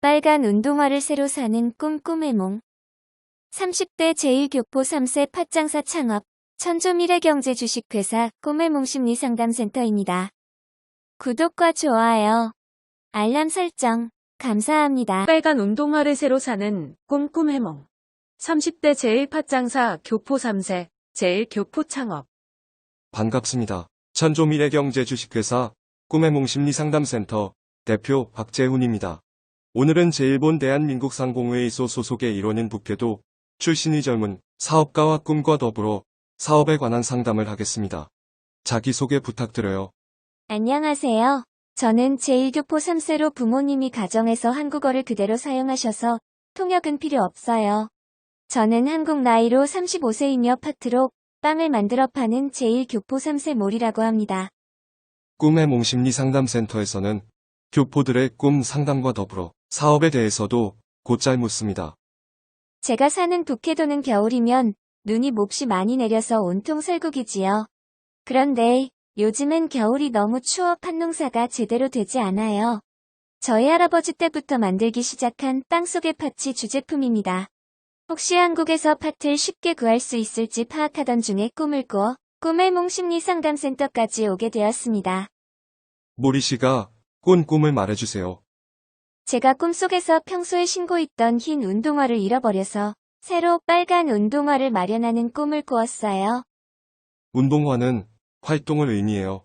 빨간 운동화를 새로 사는 꿈 꿈의 몽. 30대 제1교포 3세 팥장사 창업, 천조미래경제 주식회사 꿈의 몽 심리상담센터입니다. 구독과 좋아요, 알람 설정, 감사합니다. 빨간 운동화를 새로 사는 꿈꿈 해몽. 30대 제1 팥장사 교포 3세, 제1교포 창업. 반갑습니다. 천조미래경제 주식회사 꿈의 몽 심리상담센터 대표 박재훈입니다. 오늘은 제1본 대한민국 상공회의소 소속의 일원인 부캐도 출신이 젊은 사업가와 꿈과 더불어 사업에 관한 상담을 하겠습니다. 자기소개 부탁드려요. 안녕하세요. 저는 제1교포 3세로 부모님이 가정에서 한국어를 그대로 사용하셔서 통역은 필요 없어요. 저는 한국 나이로 35세이며 파트로 빵을 만들어 파는 제1교포 3세 몰이라고 합니다. 꿈의 몽심리 상담센터에서는 교포들의 꿈 상담과 더불어 사업에 대해서도 곧잘 묻습니다. 제가 사는 북해도는 겨울이면 눈이 몹시 많이 내려서 온통 설국이지요. 그런데 요즘은 겨울이 너무 추워 팥농사가 제대로 되지 않아요. 저희 할아버지 때부터 만들기 시작한 빵 속의 팥이 주제품입니다. 혹시 한국에서 팥을 쉽게 구할 수 있을지 파악하던 중에 꿈을 꾸어 꿈의 몽 심리 상담센터까지 오게 되었습니다. 모리 씨가 꾼 꿈을 말해주세요. 제가 꿈속에서 평소에 신고 있던 흰 운동화를 잃어버려서 새로 빨간 운동화를 마련하는 꿈을 꾸었어요. 운동화는 활동을 의미해요.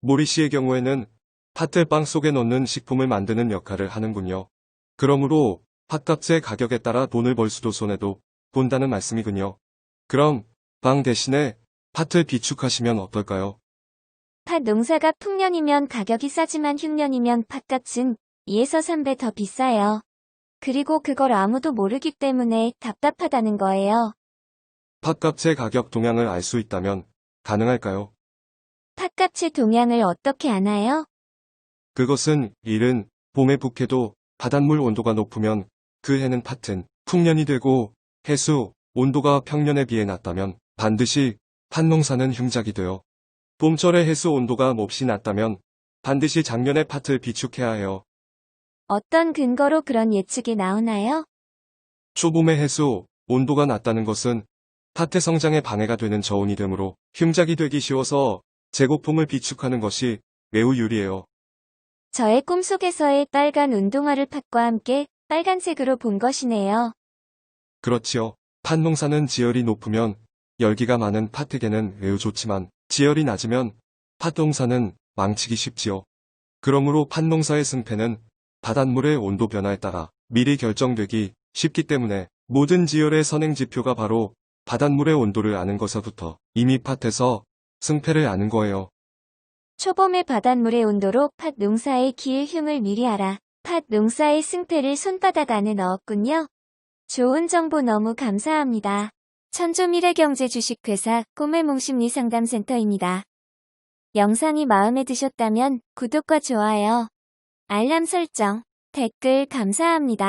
모리 씨의 경우에는 팥을 빵 속에 넣는 식품을 만드는 역할을 하는군요. 그러므로 팥값의 가격에 따라 돈을 벌 수도 손해도 본다는 말씀이군요. 그럼 빵 대신에 팥을 비축하시면 어떨까요? 팥 농사가 풍년이면 가격이 싸지만 흉년이면 팥값은 2에서 3배 더 비싸요. 그리고 그걸 아무도 모르기 때문에 답답하다는 거예요. 팥값의 가격 동향을 알 수 있다면 가능할까요? 팥값의 동향을 어떻게 아나요? 그것은 일은 봄에 북해도 바닷물 온도가 높으면 그 해는 팥은 풍년이 되고 해수 온도가 평년에 비해 낮다면 반드시 팥농사는 흉작이 되어 봄철에 해수 온도가 몹시 낮다면 반드시 작년에 팥을 비축해야 해요. 어떤 근거로 그런 예측이 나오나요? 초봄의 해수 온도가 낮다는 것은 팥의 성장에 방해가 되는 저온이 되므로 흉작이 되기 쉬워서 제고품을 비축하는 것이 매우 유리해요. 저의 꿈속에서의 빨간 운동화를 팥과 함께 빨간색으로 본 것이네요. 그렇지요. 팥 농사는 지열이 높으면 열기가 많은 팥에게는 매우 좋지만 지열이 낮으면 팥농사는 망치기 쉽지요. 그러므로 팥농사의 승패는 바닷물의 온도 변화에 따라 미리 결정되기 쉽기 때문에 모든 지열의 선행 지표가 바로 바닷물의 온도를 아는 것서부터 이미 팥에서 승패를 아는 거예요. 초봄의 바닷물의 온도로 팥 농사의 기일 흉을 미리 알아 팥 농사의 승패를 손바닥 안에 넣었군요. 좋은 정보 너무 감사합니다. 천조미래경제 주식회사 꿈의 몽심리 상담센터입니다. 영상이 마음에 드셨다면 구독과 좋아요, 알람 설정, 댓글 감사합니다.